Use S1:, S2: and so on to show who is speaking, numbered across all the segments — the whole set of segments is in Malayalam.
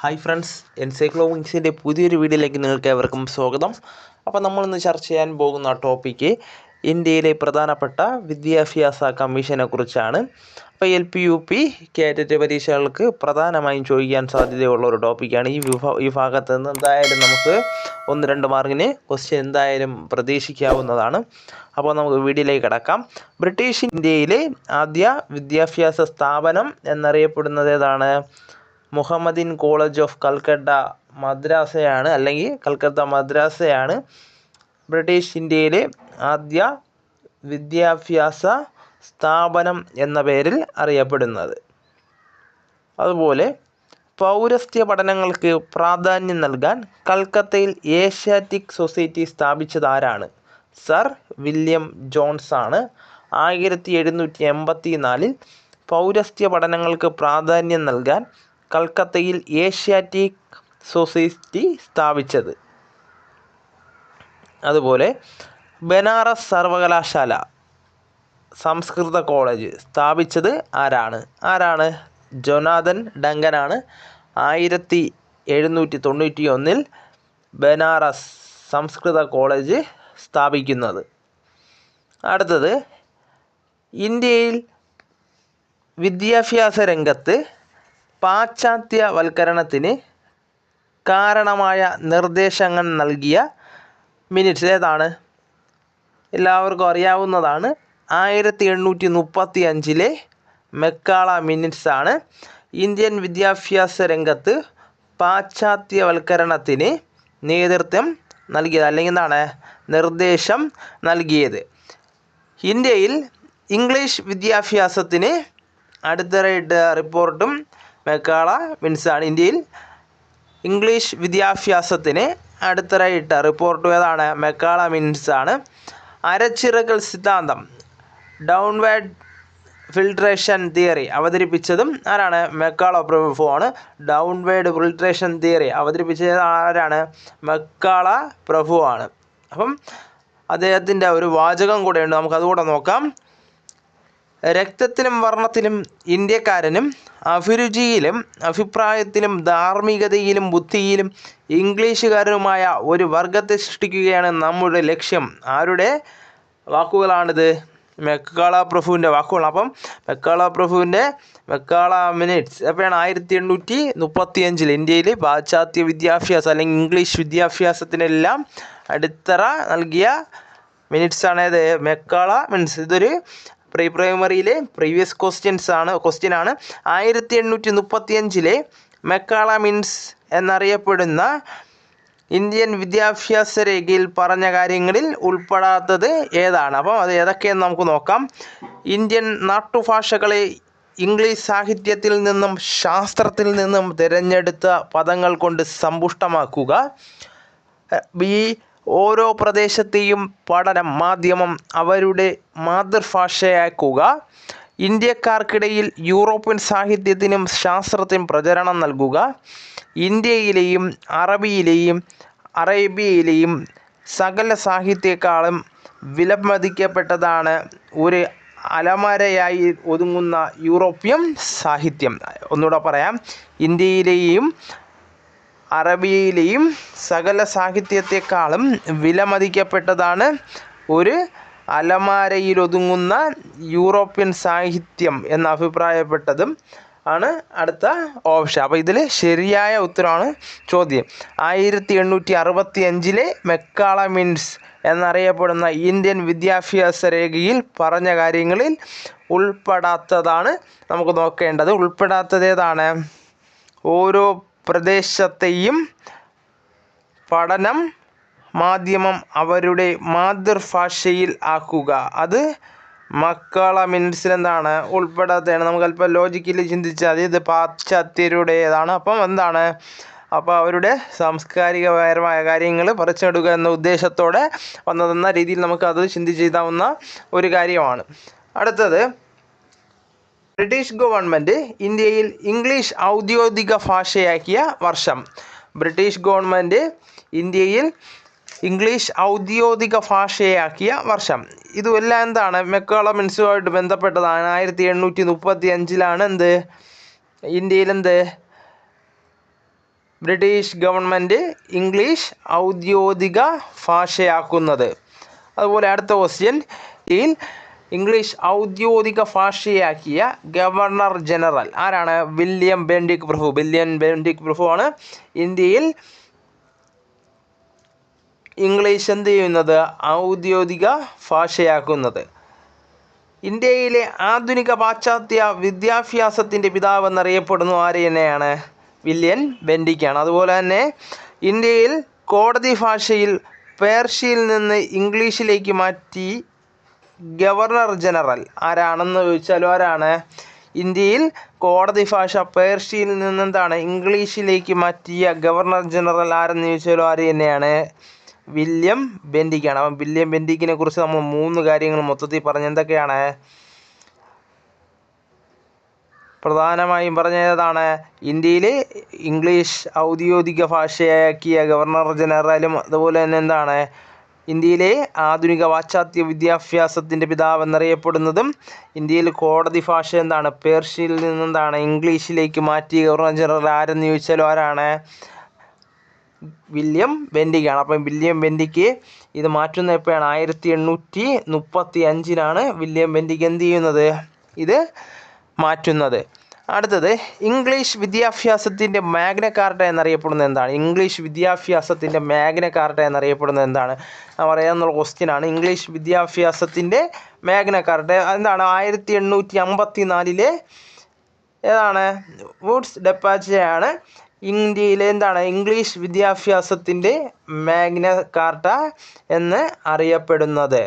S1: ഹായ് ഫ്രണ്ട്സ് എൻസൈക്ലോമിക്സിന്റെ പുതിയൊരു വീഡിയോയിലേക്ക് നിങ്ങൾക്ക് ഏവർക്കും സ്വാഗതം. അപ്പോൾ നമ്മളിന്ന് ചർച്ച ചെയ്യാൻ പോകുന്ന ടോപ്പിക്ക് ഇന്ത്യയിലെ പ്രധാനപ്പെട്ട വിദ്യാഭ്യാസ കമ്മീഷനെ കുറിച്ചാണ്. അപ്പോൾ എൽ പി യു പി കാറ്ററ്റ് പരീക്ഷകൾക്ക് പ്രധാനമായും ചോദിക്കാൻ സാധ്യതയുള്ള ഒരു ടോപ്പിക്കാണ് ഈ വിഭാ ഈ ഭാഗത്ത് നിന്ന് എന്തായാലും നമുക്ക് ഒന്ന് രണ്ട് മാർക്കിന് ക്വസ്റ്റ്യൻ എന്തായാലും പ്രതീക്ഷിക്കാവുന്നതാണ്. അപ്പോൾ നമുക്ക് വീഡിയോയിലേക്ക് കിടക്കാം. ബ്രിട്ടീഷ് ഇന്ത്യയിലെ ആദ്യ വിദ്യാഭ്യാസ സ്ഥാപനം എന്നറിയപ്പെടുന്നത് ഏതാണ്? മുഹമ്മദിൻ കോളേജ് ഓഫ് കൽക്കട്ട മദ്രാസയാണ് അല്ലെങ്കിൽ കൽക്കത്ത മദ്രാസയാണ്. ബ്രിട്ടീഷ് ഇന്ത്യയിലെ ആദ്യ വിദ്യാഭ്യാസ സ്ഥാപനം എന്ന പേരിൽ അറിയപ്പെടുന്നത്. അതുപോലെ പൗരസ്ത്യ പഠനങ്ങൾക്ക് പ്രാധാന്യം നൽകാൻ കൽക്കത്തയിൽ ഏഷ്യാറ്റിക് സൊസൈറ്റി സ്ഥാപിച്ചത് ആരാണ് സർ വില്യം ജോൺസ് ആണ്. ആയിരത്തി എഴുന്നൂറ്റി എൺപത്തി നാലിൽ പൗരസ്ത്യ പഠനങ്ങൾക്ക് പ്രാധാന്യം നൽകാൻ കൽക്കത്തയിൽ ഏഷ്യാറ്റിക് സൊസൈറ്റി സ്ഥാപിച്ചത്. അതുപോലെ ബനാറസ് സർവകലാശാല സംസ്കൃത കോളേജ് സ്ഥാപിച്ചത് ആരാണ്? ആരാണ്? ജൊനാഥൻ ഡങ്കനാണ്. ആയിരത്തി എഴുന്നൂറ്റി തൊണ്ണൂറ്റി ഒന്നിൽ ബനാറസ് സംസ്കൃത കോളേജ് സ്ഥാപിക്കുന്നത്. അടുത്തത് ഇന്ത്യയിൽ വിദ്യാഭ്യാസ രംഗത്ത് പാശ്ചാത്യവൽക്കരണത്തിന് കാരണമായ നിർദ്ദേശങ്ങൾ നൽകിയ മിനിറ്റ്സ് ഏതാണ്? എല്ലാവർക്കും അറിയാവുന്നതാണ്. ആയിരത്തി എണ്ണൂറ്റി മുപ്പത്തി അഞ്ചിലെ മെക്കാള മിനിറ്റ്സ് ആണ്. ഇന്ത്യൻ വിദ്യാഭ്യാസ രംഗത്ത് പാശ്ചാത്യവൽക്കരണത്തിന് നേതൃത്വം നൽകിയത്. അല്ലെങ്കിൽ എന്താണ്? നിർദ്ദേശം നൽകിയത്. ഇന്ത്യയിൽ ഇംഗ്ലീഷ് വിദ്യാഭ്യാസത്തിന് അടിത്തറയിട്ട റിപ്പോർട്ടും മെക്കാള മിൻസാണ് ഇന്ത്യയിൽ ഇംഗ്ലീഷ് വിദ്യാഭ്യാസത്തിന് അടുത്തറയിട്ട റിപ്പോർട്ട് ഏതാണ്? മെക്കാള മിൻസ് ആണ് അരച്ചിറകൽ സിദ്ധാന്തം. ഡൗൺവേഡ് ഫിൽട്രേഷൻ തിയറി അവതരിപ്പിച്ചതും ആരാണ്? മെക്കാള പ്രഭു ആണ് ഡൗൺവേഡ് ഫിൽട്രേഷൻ തിയറി അവതരിപ്പിച്ചത് ആരാണ്? മെക്കാള പ്രഭു ആണ് അപ്പം അദ്ദേഹത്തിന്റെ ഒരു വാചകം കൂടെയുണ്ട്. നമുക്കതുകൂടെ നോക്കാം. രക്തത്തിലും വർണത്തിലും ഇന്ത്യക്കാരനും അഭിരുചിയിലും അഭിപ്രായത്തിലും ധാർമ്മികതയിലും ബുദ്ധിയിലും ഇംഗ്ലീഷുകാരനുമായ ഒരു വർഗത്തെ സൃഷ്ടിക്കുകയാണ് നമ്മുടെ ലക്ഷ്യം. ആരുടെ വാക്കുകളാണിത്? മെക്കാള പ്രഭുവിന്റെ വാക്കുകളാണ് അപ്പം മെക്കാള പ്രഭുവിന്റെ മെക്കാള മിനിറ്റ്സ്. എപ്പോഴാണ്? ആയിരത്തി എണ്ണൂറ്റി മുപ്പത്തി അഞ്ചിൽ ഇന്ത്യയിൽ പാശ്ചാത്യ വിദ്യാഭ്യാസം അല്ലെങ്കിൽ ഇംഗ്ലീഷ് വിദ്യാഭ്യാസത്തിനെല്ലാം അടിത്തറ നൽകിയ മിനിറ്റ്സ് ആണ് മെക്കാള മിനിറ്റ്സ്. ഇതൊരു പ്രീ പ്രൈമറിയിലെ പ്രീവിയസ് ക്വസ്റ്റ്യൻസ് ആണ് ക്വസ്റ്റ്യൻ ആണ്. ആയിരത്തി എണ്ണൂറ്റി മുപ്പത്തി അഞ്ചിലെ മെക്കാള മിൻസ് എന്നറിയപ്പെടുന്ന ഇന്ത്യൻ വിദ്യാഭ്യാസ രേഖയിൽ പറഞ്ഞ കാര്യങ്ങളിൽ ഉൾപ്പെടാത്തത് ഏതാണ്? അപ്പം അത് ഏതൊക്കെയെന്ന് നമുക്ക് നോക്കാം. ഇന്ത്യൻ നാട്ടുഭാഷകളെ ഇംഗ്ലീഷ് സാഹിത്യത്തിൽ നിന്നും ശാസ്ത്രത്തിൽ നിന്നും തിരഞ്ഞെടുത്ത പദങ്ങൾ കൊണ്ട് സമ്പുഷ്ടമാക്കുക. ബി ഓരോ പ്രദേശത്തെയും പഠനം മാധ്യമം അവരുടെ മാതൃഭാഷയാക്കുക. ഇന്ത്യക്കാർക്കിടയിൽ യൂറോപ്യൻ സാഹിത്യത്തിനും ശാസ്ത്രത്തിനും പ്രചരണം നൽകുക. ഇന്ത്യയിലെയും അറബിയിലെയും അറേബ്യയിലെയും സകല സാഹിത്യക്കാളും വിലമതിക്കപ്പെട്ടതാണ് ഒരു അലമരയായി ഒതുങ്ങുന്ന യൂറോപ്യൻ സാഹിത്യം. ഒന്നുകൂടെ പറയാം. ഇന്ത്യയിലെയും അറബിയയിലെയും സകല സാഹിത്യത്തെക്കാളും വിലമതിക്കപ്പെട്ടതാണ് ഒരു അലമാരയിലൊതുങ്ങുന്ന യൂറോപ്യൻ സാഹിത്യം എന്ന് അഭിപ്രായപ്പെട്ടതും ആണ് അടുത്ത ഓപ്ഷൻ. അപ്പോൾ ഇതിൽ ശരിയായ ഉത്തരമാണ് ചോദ്യം. ആയിരത്തി എണ്ണൂറ്റി അറുപത്തി അഞ്ചിലെ മെക്കാള മിൻസ് എന്നറിയപ്പെടുന്ന ഇന്ത്യൻ വിദ്യാഭ്യാസ രേഖയിൽ പറഞ്ഞ കാര്യങ്ങളിൽ ഉൾപ്പെടാത്തതാണ് നമുക്ക് നോക്കേണ്ടത്. ഉൾപ്പെടാത്തത് ഏതാണ്? ഓരോ പ്രദേശത്തെയും പഠനം മാധ്യമം അവരുടെ മാതൃഭാഷയിൽ ആക്കുക. അത് മക്കള മിനിറ്റ്സിൽ എന്താണ്? ഉൾപ്പെടാത്തതാണ്. നമുക്ക് അല്പം ലോജിക്കലി ചിന്തിച്ചാൽ ഇത് പാശ്ചാത്യരുടേതാണ്. അപ്പം എന്താണ്? അപ്പോൾ അവരുടെ സാംസ്കാരികപരമായ കാര്യങ്ങൾ പറിച്ചെടുക്കുക എന്ന ഉദ്ദേശത്തോടെ വന്നതെന്ന രീതിയിൽ നമുക്ക് ചിന്തിച്ചെഴുതാവുന്ന ഒരു കാര്യമാണ്. അടുത്തത് ബ്രിട്ടീഷ് ഗവൺമെന്റ് ഇന്ത്യയിൽ ഇംഗ്ലീഷ് ഔദ്യോഗിക ഭാഷയാക്കിയ വർഷം. ബ്രിട്ടീഷ് ഗവൺമെന്റ് ഇന്ത്യയിൽ ഇംഗ്ലീഷ് ഔദ്യോഗിക ഭാഷയാക്കിയ വർഷം. ഇതുമെല്ലാം എന്താണ്? മെക്കാള മിൻസുമായിട്ട് ബന്ധപ്പെട്ടതാണ്. ആയിരത്തി എണ്ണൂറ്റി മുപ്പത്തി അഞ്ചിലാണ് എന്ത്? ഇന്ത്യയിൽ എന്ത്? ബ്രിട്ടീഷ് ഗവൺമെന്റ് ഇംഗ്ലീഷ് ഔദ്യോഗിക ഭാഷയാക്കുന്നത്. അതുപോലെ അടുത്ത ക്വസ്റ്റ്യൻ ഈ ഇംഗ്ലീഷ് ഔദ്യോഗിക ഭാഷയാക്കിയ ഗവർണർ ജനറൽ ആരാണ്? വില്യം ബെൻഡിക് പ്രഭു. വില്യം ബെൻഡിക് പ്രഭു ആണ് ഇന്ത്യയിൽ ഇംഗ്ലീഷ് എന്ത് ചെയ്യുന്നത്? ഔദ്യോഗിക ഭാഷയാക്കുന്നത്. ഇന്ത്യയിലെ ആധുനിക പാശ്ചാത്യ വിദ്യാഭ്യാസത്തിന്റെ പിതാവ് എന്നറിയപ്പെടുന്നു ആര് തന്നെയാണ്? വില്യൻ ബെൻഡിക്കാണ് അതുപോലെ തന്നെ ഇന്ത്യയിൽ കോടതി ഭാഷയിൽ പേർഷ്യയിൽ നിന്ന് ഇംഗ്ലീഷിലേക്ക് മാറ്റി ഗവർണർ ജനറൽ ആരാണെന്ന് ചോദിച്ചാലും ആരാണ്? ഇന്ത്യയിൽ കോടതി ഭാഷ പേർഷ്യയിൽ നിന്ന് എന്താണ് ഇംഗ്ലീഷിലേക്ക് മാറ്റിയ ഗവർണർ ജനറൽ ആരെന്ന് ചോദിച്ചാലും ആര് തന്നെയാണ്? വില്യം ബെൻഡിക്കാണ്. അപ്പം വില്യം ബെൻഡിക്കിനെ കുറിച്ച് നമ്മൾ മൂന്ന് കാര്യങ്ങൾ മൊത്തത്തിൽ പറഞ്ഞു എന്തൊക്കെയാണ്? പ്രധാനമായും പറഞ്ഞതാണ് ഇന്ത്യയിൽ ഇംഗ്ലീഷ് ഔദ്യോഗിക ഭാഷയാക്കിയ ഗവർണർ ജനറലും അതുപോലെ തന്നെ എന്താണ്? ഇന്ത്യയിലെ ആധുനിക പാശ്ചാത്യ വിദ്യാഭ്യാസത്തിന്റെ പിതാവ് എന്നറിയപ്പെടുന്നതും ഇന്ത്യയിൽ കോടതി ഭാഷ എന്താണ്? പേർഷ്യയിൽ നിന്നെന്താണ്? ഇംഗ്ലീഷിലേക്ക് മാറ്റി ഗവർണർ ജനറൽ ആരെന്ന് ചോദിച്ചാലും ആരാണ്? വില്യം ബെൻഡിക്കാണ് അപ്പം വില്യം ബെൻഡിക്ക് ഇത് മാറ്റുന്ന എപ്പോഴാണ്? ആയിരത്തി എണ്ണൂറ്റി മുപ്പത്തി അഞ്ചിനാണ് വില്യം ബെൻഡിക്ക് എന്ത് ചെയ്യുന്നത്? ഇത് മാറ്റുന്നത്. അടുത്തത് ഇംഗ്ലീഷ് വിദ്യാഭ്യാസത്തിന്റെ മാഗ്ന കാർട്ട എന്നറിയപ്പെടുന്നത് എന്താണ്? ഇംഗ്ലീഷ് വിദ്യാഭ്യാസത്തിന്റെ മാഗ്ന കാർട്ട എന്നറിയപ്പെടുന്നത് എന്താണ്? പറയാമെന്നുള്ള ക്വസ്റ്റ്യൻ ആണ്. ഇംഗ്ലീഷ് വിദ്യാഭ്യാസത്തിന്റെ മാഗ്ന കാർട്ട എന്താണ്? ആയിരത്തി എണ്ണൂറ്റി അമ്പത്തി നാലിലെ ഏതാണ്? വുഡ്സ് ഡെപ്പാച്ചയാണ് ഇന്ത്യയിലെ എന്താണ്? ഇംഗ്ലീഷ് വിദ്യാഭ്യാസത്തിന്റെ മാഗ്ന കാർട്ട എന്ന് അറിയപ്പെടുന്നത്.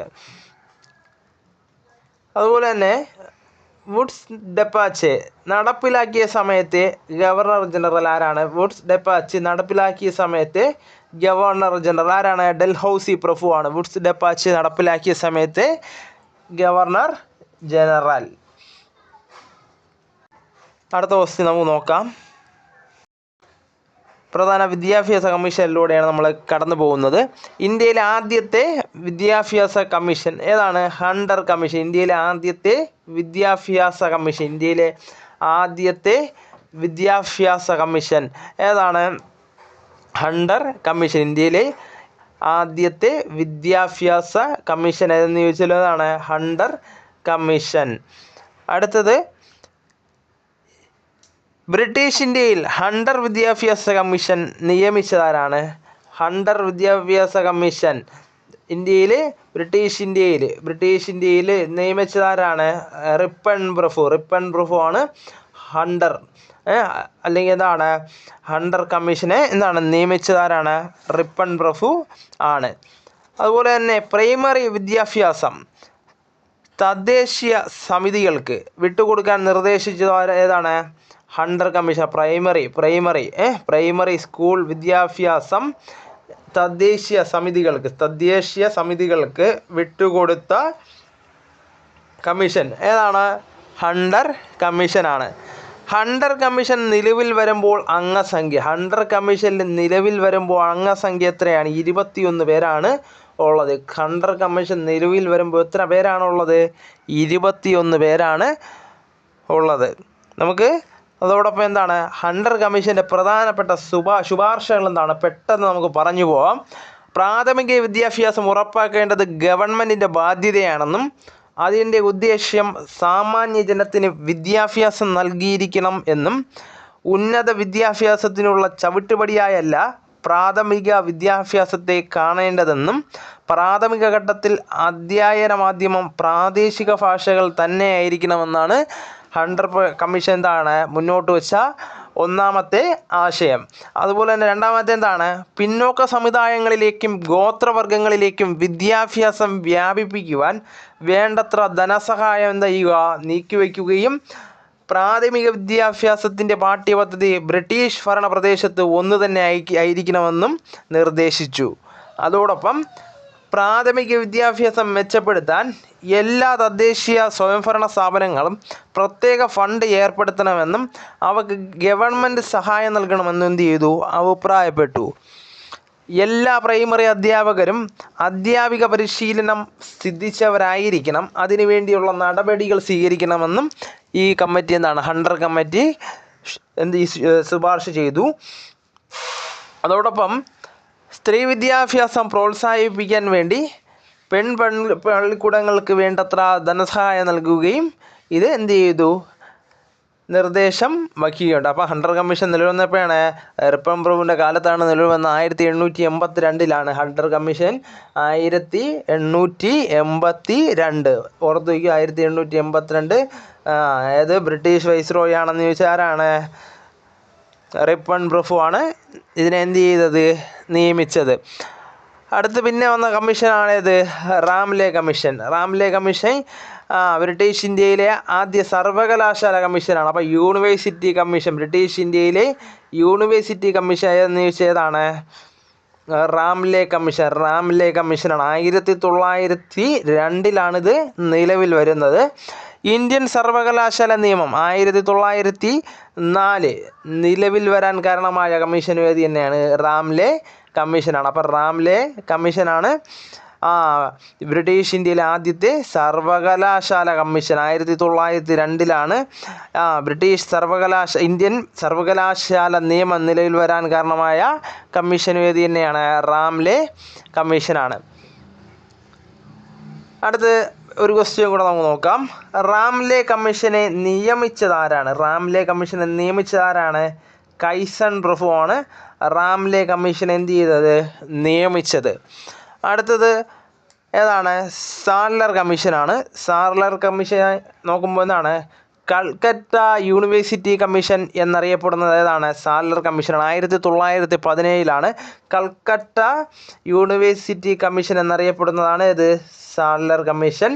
S1: അതുപോലെ തന്നെ വുഡ്സ് ഡെപ്പാച്ച് നടപ്പിലാക്കിയ സമയത്ത് ഗവർണർ ജനറൽ ആരാണ്? വുഡ്സ് ഡെപ്പാച്ച് നടപ്പിലാക്കിയ സമയത്ത് ഗവർണർ ജനറൽ ആരാണ്? ഡൽഹൌസി പ്രഭു ആണ്. വുഡ്സ് ഡെപ്പാച്ച് നടപ്പിലാക്കിയ സമയത്ത് ഗവർണർ ജനറൽ. അടുത്ത ക്വസ്റ്റ്യൻ നമുക്ക് നോക്കാം. പ്രധാന വിദ്യാഭ്യാസ കമ്മീഷനിലൂടെയാണ് നമ്മൾ കടന്നു പോകുന്നത്. ഇന്ത്യയിലെ ആദ്യത്തെ വിദ്യാഭ്യാസ കമ്മീഷൻ ഏതാണ്? Hunter commission. ഇന്ത്യയിലെ ആദ്യത്തെ വിദ്യാഭ്യാസ കമ്മീഷൻ. ഇന്ത്യയിലെ ആദ്യത്തെ വിദ്യാഭ്യാസ കമ്മീഷൻ ഏതാണ്? Hunter commission. ഇന്ത്യയിലെ ആദ്യത്തെ വിദ്യാഭ്യാസ കമ്മീഷൻ ഏതെന്ന് ചോദിച്ചാൽ ഏതാണ് ഹണ്ടർ കമ്മീഷൻ. അടുത്തത് ബ്രിട്ടീഷ് ഇന്ത്യയിൽ ഹണ്ടർ വിദ്യാഭ്യാസ കമ്മീഷൻ നിയമിച്ചതാരാണ്? ഹണ്ടർ വിദ്യാഭ്യാസ കമ്മീഷൻ ഇന്ത്യയിൽ ബ്രിട്ടീഷ് ഇന്ത്യയിൽ ബ്രിട്ടീഷ് ഇന്ത്യയിൽ നിയമിച്ചതാരാണ്? റിപ്പൺ പ്രഫു റിപ്പൺ പ്രഫു ആണ് ഹണ്ടർ. അല്ലെങ്കിൽ എന്താണ്? ഹണ്ടർ കമ്മീഷനെ എന്താണ് നിയമിച്ചതാരാണ്? റിപ്പൺ പ്രഫു ആണ്. അതുപോലെ തന്നെ പ്രൈമറി വിദ്യാഭ്യാസം തദ്ദേശീയ സമിതികൾക്ക് വിട്ടുകൊടുക്കാൻ നിർദ്ദേശിച്ചത് ഏതാണ്? Hunter commission primary primary primary school വിദ്യാഭ്യാസം തദ്ദേശീയ സമിതികൾക്ക് തദ്ദേശീയ സമിതികൾക്ക് വിട്ടുകൊടുത്ത കമ്മീഷൻ. ഏതാണ്? ഹണ്ടർ കമ്മീഷനാണ് ഹണ്ടർ കമ്മീഷൻ നിലവിൽ വരുമ്പോൾ അംഗസംഖ്യ. ഹണ്ടർ കമ്മീഷനിൽ നിലവിൽ വരുമ്പോൾ അംഗസംഖ്യ എത്രയാണ്? ഇരുപത്തിയൊന്ന് പേരാണ് ഉള്ളത്. ഹണ്ടർ കമ്മീഷൻ നിലവിൽ വരുമ്പോൾ എത്ര പേരാണുള്ളത് ഇരുപത്തിയൊന്ന് പേരാണ് ഉള്ളത്. നമുക്ക് അതോടൊപ്പം എന്താണ്? ഹണ്ടർ കമ്മീഷന്റെ പ്രധാനപ്പെട്ട ശുപാ ശുപാർശകൾ എന്താണ്? പെട്ടെന്ന് നമുക്ക് പറഞ്ഞു പോവാം. പ്രാഥമിക വിദ്യാഭ്യാസം ഉറപ്പാക്കേണ്ടത് ഗവൺമെന്റിന്റെ ബാധ്യതയാണെന്നും അതിന്റെ ഉദ്ദേശ്യം സാമാന്യ ജനത്തിന് വിദ്യാഭ്യാസം നൽകിയിരിക്കണം എന്നും ഉന്നത വിദ്യാഭ്യാസത്തിനുള്ള ചവിട്ടുപടിയായല്ല പ്രാഥമിക വിദ്യാഭ്യാസത്തെ കാണേണ്ടതെന്നും പ്രാഥമിക ഘട്ടത്തിൽ അധ്യയന മാധ്യമം പ്രാദേശിക ഭാഷകൾ തന്നെയായിരിക്കണമെന്നാണ് ഹണ്ടർ കമ്മീഷൻ എന്താണ് മുന്നോട്ട് വെച്ച ഒന്നാമത്തെ ആശയം. അതുപോലെ തന്നെ രണ്ടാമത്തെ എന്താണ്? പിന്നോക്ക സമുദായങ്ങളിലേക്കും ഗോത്രവർഗങ്ങളിലേക്കും വിദ്യാഭ്യാസം വ്യാപിപ്പിക്കുവാൻ വേണ്ടത്ര ധനസഹായം എന്താ ചെയ്യുക നീക്കിവെക്കുകയും പ്രാഥമിക വിദ്യാഭ്യാസത്തിന്റെ പാഠ്യപദ്ധതി ബ്രിട്ടീഷ് ഭരണ പ്രദേശത്ത് ഒന്ന് തന്നെ ആയിരിക്കണമെന്നും നിർദ്ദേശിച്ചു. അതോടൊപ്പം പ്രാഥമിക വിദ്യാഭ്യാസം മെച്ചപ്പെടുത്താൻ എല്ലാ തദ്ദേശീയ സ്വയംഭരണ സ്ഥാപനങ്ങളും പ്രത്യേക ഫണ്ട് ഏർപ്പെടുത്തണമെന്നും അവക്ക് ഗവൺമെന്റ് സഹായം നൽകണമെന്നും എന്ത് ചെയ്തു? അഭിപ്രായപ്പെട്ടു. എല്ലാ പ്രൈമറി അധ്യാപകരും അധ്യാപിക പരിശീലനം സിദ്ധിച്ചവരായിരിക്കണം. അതിനുവേണ്ടിയുള്ള നടപടികൾ സ്വീകരിക്കണമെന്നും ഈ കമ്മിറ്റി എന്താണ് ഹണ്ടർ കമ്മിറ്റി എന്ത് ശുപാർശ ചെയ്തു. അതോടൊപ്പം സ്ത്രീ വിദ്യാഭ്യാസം പ്രോത്സാഹിപ്പിക്കാൻ വേണ്ടി പെൺ പള്ളിക്കൂടങ്ങൾക്ക് വേണ്ടത്ര ധനസഹായം നൽകുകയും ഇത് എന്ത് ചെയ്തു? നിർദ്ദേശം വയ്ക്കുകയുണ്ട്. അപ്പോൾ ഹണ്ടർ കമ്മീഷൻ നിലവിൽ വന്നപ്പോഴാണ് റിപ്പൺ പ്രഭുവിന്റെ കാലത്താണ് നിലവിൽ വന്ന ആയിരത്തി എണ്ണൂറ്റി എൺപത്തി രണ്ടിലാണ് ഹണ്ടർ കമ്മീഷൻ ആയിരത്തി എണ്ണൂറ്റി എൺപത്തി രണ്ട് ഓർത്ത് വയ്ക്കുക ആയിരത്തി എണ്ണൂറ്റി എൺപത്തിരണ്ട് അതായത് ബ്രിട്ടീഷ് വൈസ്രോയി ആണെന്ന് ചോദിച്ചാൽ ആരാണ്? റിപ്പൺ പ്രഫുവാണ് ഇതിനെ എന്ത് ചെയ്തത്? നിയമിച്ചത്. അടുത്ത് പിന്നെ വന്ന കമ്മീഷനാണേത് റാംലെ കമ്മീഷൻ. റാംലെ കമ്മീഷൻ ബ്രിട്ടീഷ് ഇന്ത്യയിലെ ആദ്യ സർവകലാശാല കമ്മീഷനാണ്. അപ്പോൾ യൂണിവേഴ്സിറ്റി കമ്മീഷൻ ബ്രിട്ടീഷ് ഇന്ത്യയിലെ യൂണിവേഴ്സിറ്റി കമ്മീഷൻ നിയമിച്ചതാണ്. റാംലെ കമ്മീഷൻ റാംലെ കമ്മീഷനാണ്. ആയിരത്തി തൊള്ളായിരത്തി രണ്ടിലാണിത് നിലവിൽ വരുന്നത്. ഇന്ത്യൻ സർവകലാശാല നിയമം ആയിരത്തി തൊള്ളായിരത്തി നാല് നിലവിൽ വരാൻ കാരണമായ കമ്മീഷൻ വേദി തന്നെയാണ്. റാംലെ കമ്മീഷനാണ്. അപ്പം റാംലെ കമ്മീഷനാണ്. ആ ബ്രിട്ടീഷ് ഇന്ത്യയിലെ ആദ്യത്തെ സർവകലാശാല കമ്മീഷൻ ആയിരത്തി തൊള്ളായിരത്തി രണ്ടിലാണ് ആ ബ്രിട്ടീഷ് സർവകലാശ ഇന്ത്യൻ സർവകലാശാല നിയമം നിലവിൽ വരാൻ കാരണമായ കമ്മീഷൻ വേദി തന്നെയാണ്. റാംലെ കമ്മീഷനാണ്. അടുത്ത് ഒരു ക്വസ്റ്റ്യൻ കൂടെ നമുക്ക് നോക്കാം. റാംലെ കമ്മീഷനെ നിയമിച്ചത് ആരാണ് റാംലെ കമ്മീഷനെ നിയമിച്ചത് ആരാണ് കൈസൺ പ്രഭു ആണ് റാംലെ കമ്മീഷൻ എന്ത് ചെയ്തത്? നിയമിച്ചത്. അടുത്തത് ഏതാണ്? സാർലർ കമ്മീഷനാണ്. സാർലർ കമ്മീഷൻ നോക്കുമ്പോൾ എന്താണ്? കൽക്കറ്റ യൂണിവേഴ്സിറ്റി കമ്മീഷൻ എന്നറിയപ്പെടുന്നത് ഏതാണ്? സാലർ കമ്മീഷനാണ്. ആയിരത്തി തൊള്ളായിരത്തി പതിനേഴിലാണ് കൽക്കട്ട യൂണിവേഴ്സിറ്റി കമ്മീഷൻ എന്നറിയപ്പെടുന്നതാണ് ഇത്. സാർലർ കമ്മീഷൻ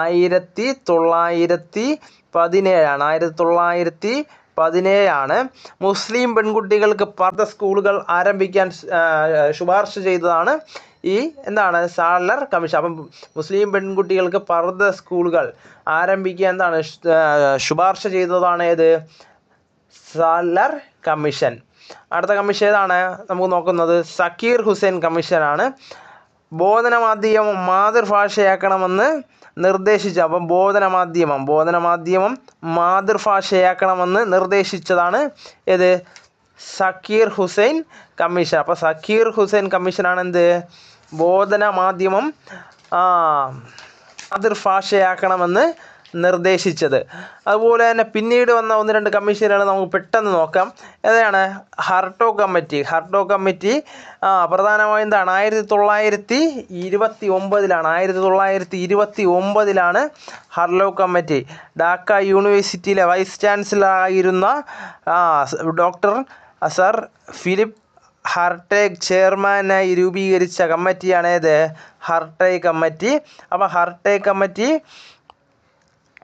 S1: ആയിരത്തി തൊള്ളായിരത്തി പതിനേഴാണ് ആയിരത്തി തൊള്ളായിരത്തി പതിനേഴാണ് മുസ്ലിം പെൺകുട്ടികൾക്ക് പർദ്ധ സ്കൂളുകൾ ആരംഭിക്കാൻ ശുപാർശ ചെയ്തതാണ് ഈ എന്താണ് സാഡ്ലർ കമ്മീഷൻ. അപ്പം മുസ്ലിം പെൺകുട്ടികൾക്ക് പർദ്ദ സ്കൂളുകൾ ആരംഭിക്കാൻ എന്താണ് ശുപാർശ ചെയ്തതാണ് ഏത്? Sadler commission. അടുത്ത കമ്മീഷൻ ഏതാണ്? നമുക്ക് നോക്കുന്നത് സക്കീർ ഹുസൈൻ കമ്മീഷനാണ്. ബോധന മാധ്യമം മാതൃഭാഷയാക്കണമെന്ന് നിർദ്ദേശിച്ച അപ്പം ബോധന മാധ്യമം ബോധന മാധ്യമം മാതൃഭാഷയാക്കണമെന്ന് നിർദ്ദേശിച്ചതാണ് ഏത്? സക്കീർ ഹുസൈൻ കമ്മീഷൻ. അപ്പോൾ സക്കീർ ഹുസൈൻ കമ്മീഷനാണ് എന്ത്? ബോധന മാധ്യമം മാതൃഭാഷയാക്കണമെന്ന് നിർദ്ദേശിച്ചത്. അതുപോലെ തന്നെ പിന്നീട് വന്ന ഒന്ന് രണ്ട് കമ്മീഷനുകൾ നമുക്ക് പെട്ടെന്ന് നോക്കാം. ഏതാണ്? ഹർട്ടോ കമ്മിറ്റി. ഹർട്ടോ കമ്മിറ്റി പ്രധാനമായും എന്താണ്? ആയിരത്തി തൊള്ളായിരത്തി ഇരുപത്തി ഒമ്പതിലാണ് ആയിരത്തി തൊള്ളായിരത്തി ഇരുപത്തി ഒമ്പതിലാണ് ഹർലോ കമ്മിറ്റി. ഡാക്ക യൂണിവേഴ്സിറ്റിയിലെ വൈസ് ചാൻസലറായിരുന്ന ഡോക്ടർ സർ ഫിലിപ്പ് ഹർട്ടേക് ചെയർമാനായി രൂപീകരിച്ച കമ്മിറ്റിയാണ് ഏത് ഹർട്ടേ കമ്മിറ്റി. അപ്പോൾ ഹർട്ടേ കമ്മിറ്റി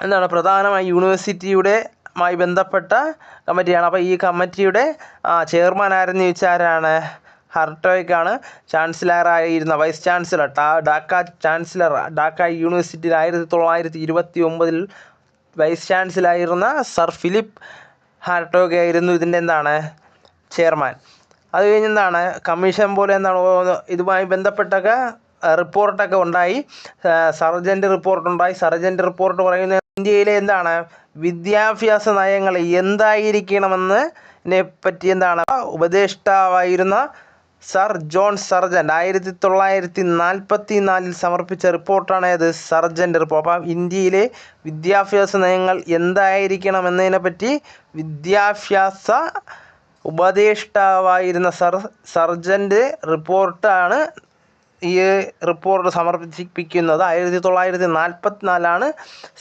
S1: എന്താണ്? പ്രധാനമായി യൂണിവേഴ്സിറ്റിയുടെ മായി ബന്ധപ്പെട്ട കമ്മിറ്റിയാണ്. അപ്പോൾ ഈ കമ്മിറ്റിയുടെ ചെയർമാൻ ആരെന്ന് ചോദിച്ചാൽ ആരാണ് ഹർട്ടോയ്ക്കാണ് ചാൻസലറായിരുന്ന വൈസ് ചാൻസലർ ടാ ഡാക്ക ചാൻസലർ ഡാക്ക യൂണിവേഴ്സിറ്റിയിൽ ആയിരത്തി തൊള്ളായിരത്തി ഇരുപത്തി ഒമ്പതിൽ വൈസ് ചാൻസലറായിരുന്ന സർ ഫിലിപ്പ് ഹാർട്ടോഗ് ആയിരുന്നു ഇതിന്റെ എന്താണ്? ചെയർമാൻ. അത് കഴിഞ്ഞ് എന്താണ്? കമ്മീഷൻ പോലെ എന്താണ്? ഇതുമായി ബന്ധപ്പെട്ടൊക്കെ റിപ്പോർട്ടൊക്കെ ഉണ്ടായി. സർജന്റ് റിപ്പോർട്ട് ഉണ്ടായി സർജന്റ് റിപ്പോർട്ട് പറയുന്നത് ഇന്ത്യയിലെ എന്താണ് വിദ്യാഭ്യാസ നയങ്ങൾ എന്തായിരിക്കണമെന്ന്നെ പറ്റി എന്താണ് ഉപദേഷ്ടാവായിരുന്ന സർ ജോൺ സർജന്റ് ആയിരത്തി തൊള്ളായിരത്തി നാൽപ്പത്തി നാലിൽ സമർപ്പിച്ച റിപ്പോർട്ടാണ് ഏത് സർജന്റ് റിപ്പോർട്ട് അപ്പം ഇന്ത്യയിലെ വിദ്യാഭ്യാസ നയങ്ങൾ എന്തായിരിക്കണമെന്നതിനെ പറ്റി വിദ്യാഭ്യാസ ഉപദേഷ്ടാവായിരുന്ന സർ സർജന്റ് റിപ്പോർട്ടാണ് ഈ റിപ്പോർട്ട് സമർപ്പിപ്പിക്കുന്നത് ആയിരത്തി തൊള്ളായിരത്തി നാൽപ്പത്തി നാലാണ്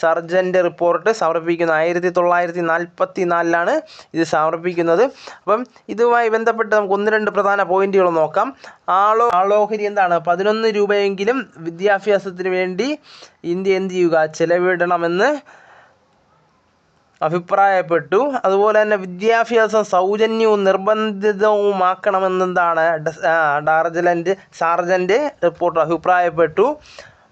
S1: സർജന്റെ റിപ്പോർട്ട് സമർപ്പിക്കുന്നത് ആയിരത്തി തൊള്ളായിരത്തി നാൽപ്പത്തി നാലിലാണ് ഇത് സമർപ്പിക്കുന്നത്. അപ്പം ഇതുമായി ബന്ധപ്പെട്ട് നമുക്ക് ഒന്ന് രണ്ട് പ്രധാന പോയിന്റുകൾ നോക്കാം. ആളോ ആളോഹരി എന്താണ്? പതിനൊന്ന് രൂപയെങ്കിലും വിദ്യാഭ്യാസത്തിന് വേണ്ടി ഇന്ത്യ എന്ത് ചെയ്യുക? ചെലവിടണമെന്ന് അഭിപ്രായപ്പെട്ടു. അതുപോലെ തന്നെ വിദ്യാഭ്യാസം സൗജന്യവും ആ, ഡാർജലന്റ് സാർജന്റ് റിപ്പോർട്ട് അഭിപ്രായപ്പെട്ടു.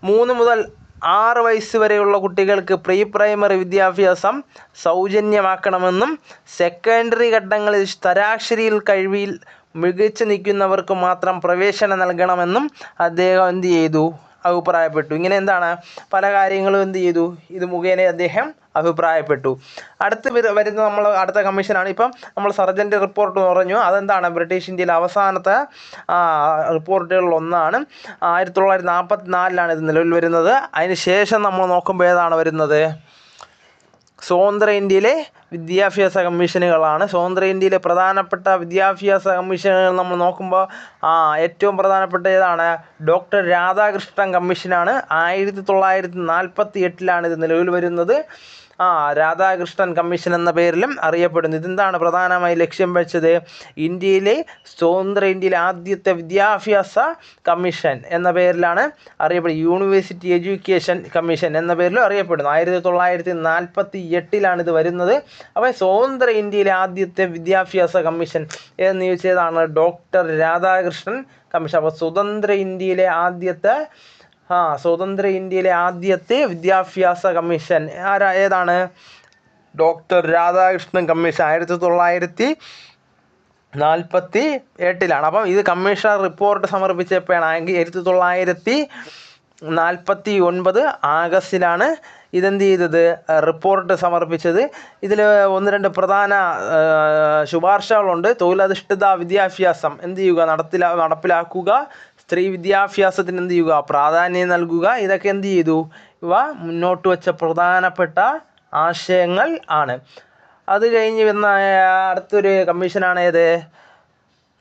S1: മൂന്ന് മുതൽ ആറ് വയസ്സ് വരെയുള്ള കുട്ടികൾക്ക് പ്രീ പ്രൈമറി വിദ്യാഭ്യാസം സൗജന്യമാക്കണമെന്നും സെക്കൻഡറി ഘട്ടങ്ങളിൽ ശരാശരിയിൽ കഴിവിൽ മികച്ചു നിൽക്കുന്നവർക്ക് മാത്രം പ്രവേശനം നൽകണമെന്നും അദ്ദേഹം എന്ത് ചെയ്തു? അഭിപ്രായപ്പെട്ടു. ഇങ്ങനെ എന്താണ്? പല കാര്യങ്ങളും എന്ത് ചെയ്തു? ഇത് മുഖേന അദ്ദേഹം അഭിപ്രായപ്പെട്ടു. അടുത്ത് വരു- വരുന്ന നമ്മൾ അടുത്ത കമ്മീഷനാണ്. ഇപ്പം നമ്മൾ സർജന്റെ റിപ്പോർട്ട് പറഞ്ഞു. അതെന്താണ്? ബ്രിട്ടീഷ് ഇന്ത്യയിലെ അവസാനത്തെ റിപ്പോർട്ടുകളിൽ ഒന്നാണ്. ആയിരത്തി തൊള്ളായിരത്തി നാൽപ്പത്തി നാലിലാണ് ഇത് നിലവിൽ വരുന്നത്. അതിന് ശേഷം നമ്മൾ നോക്കുമ്പോൾ ഏതാണ് വരുന്നത്? സ്വതന്ത്ര ഇന്ത്യയിലെ വിദ്യാഭ്യാസ കമ്മീഷനുകളാണ്. സ്വതന്ത്ര ഇന്ത്യയിലെ പ്രധാനപ്പെട്ട വിദ്യാഭ്യാസ കമ്മീഷനുകൾ നമ്മൾ നോക്കുമ്പോൾ ഏറ്റവും പ്രധാനപ്പെട്ട ഏതാണ്? ഡോക്ടർ രാധാകൃഷ്ണൻ കമ്മീഷനാണ്. ആയിരത്തി തൊള്ളായിരത്തി നാൽപ്പത്തി എട്ടിലാണ് ഇത് നിലവിൽ വരുന്നത്. ആ രാധാകൃഷ്ണൻ കമ്മീഷൻ എന്ന പേരിലും അറിയപ്പെടുന്നു. ഇതെന്താണ് പ്രധാനമായി ലക്ഷ്യം വെച്ചത്? ഇന്ത്യയിലെ സ്വതന്ത്ര ഇന്ത്യയിലെ ആദ്യത്തെ വിദ്യാഭ്യാസ കമ്മീഷൻ എന്ന പേരിലാണ് അറിയപ്പെടുന്നത്. യൂണിവേഴ്സിറ്റി എഡ്യൂക്കേഷൻ കമ്മീഷൻ എന്ന പേരിലും അറിയപ്പെടുന്നു. ആയിരത്തി തൊള്ളായിരത്തി നാൽപ്പത്തി എട്ടിലാണ് ഇത് വരുന്നത്. അപ്പോൾ സ്വതന്ത്ര ഇന്ത്യയിലെ ആദ്യത്തെ വിദ്യാഭ്യാസ കമ്മീഷൻ എന്ന് ചോദിച്ചതാണ് ഡോക്ടർ രാധാകൃഷ്ണൻ കമ്മീഷൻ. അപ്പോൾ സ്വതന്ത്ര ഇന്ത്യയിലെ ആദ്യത്തെ ആ സ്വതന്ത്ര ഇന്ത്യയിലെ ആദ്യത്തെ വിദ്യാഭ്യാസ കമ്മീഷൻ. ആരാ ഏതാണ്? Doctor Radhakrishnan commission. ആയിരത്തി തൊള്ളായിരത്തി നാൽപ്പത്തി എട്ടിലാണ് അപ്പം ഇത് കമ്മീഷണർ റിപ്പോർട്ട് സമർപ്പിച്ചപ്പോഴാണെങ്കിൽ ആയിരത്തി തൊള്ളായിരത്തി നാൽപ്പത്തി ഒൻപത് ആഗസ്റ്റിലാണ് ഇതെന്ത് ചെയ്തത്? റിപ്പോർട്ട് സമർപ്പിച്ചത്. ഇതിൽ ഒന്ന് രണ്ട് പ്രധാന ശുപാർശകളുണ്ട്. തൊഴിലധിഷ്ഠിത വിദ്യാഭ്യാസം. എന്ത് ചെയ്യുക? നടത്തില നടപ്പിലാക്കുക. സ്ത്രീ വിദ്യാഭ്യാസത്തിന് എന്ത് ചെയ്യുക? പ്രാധാന്യം നൽകുക. ഇതൊക്കെ എന്ത് ചെയ്തു? ഇവ മുന്നോട്ട് വച്ച പ്രധാനപ്പെട്ട ആശയങ്ങൾ ആണ്. അത് കഴിഞ്ഞ് വന്ന അടുത്തൊരു കമ്മീഷനാണ് ഏത്?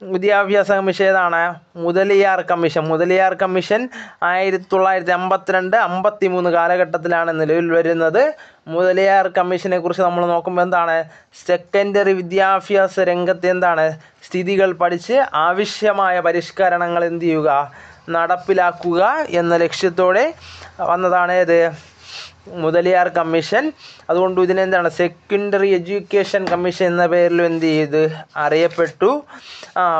S1: വിദ്യാഭ്യാസ കമ്മീഷൻ ഏതാണ്? മുതലിയാർ കമ്മീഷൻ. മുതലിയാർ കമ്മീഷൻ ആയിരത്തി തൊള്ളായിരത്തി അമ്പത്തിരണ്ട് അമ്പത്തി മൂന്ന് കാലഘട്ടത്തിലാണ് നിലവിൽ വരുന്നത്. മുതലിയാർ കമ്മീഷനെ കുറിച്ച് നമ്മൾ നോക്കുമ്പോൾ എന്താണ്? സെക്കൻഡറി വിദ്യാഭ്യാസ രംഗത്തെ എന്താണ്? സ്ഥിതികൾ പഠിച്ച് ആവശ്യമായ പരിഷ്കരണങ്ങൾ എന്ത് ചെയ്യുക? നടപ്പിലാക്കുക എന്ന ലക്ഷ്യത്തോടെ വന്നതാണ് ഏത്? മുതലിയാർ കമ്മീഷൻ. അതുകൊണ്ട് ഇതിനെന്താണ്? സെക്കൻഡറി എഡ്യൂക്കേഷൻ കമ്മീഷൻ എന്ന പേരിൽ എന്ത് ചെയ്ത് അറിയപ്പെട്ടു.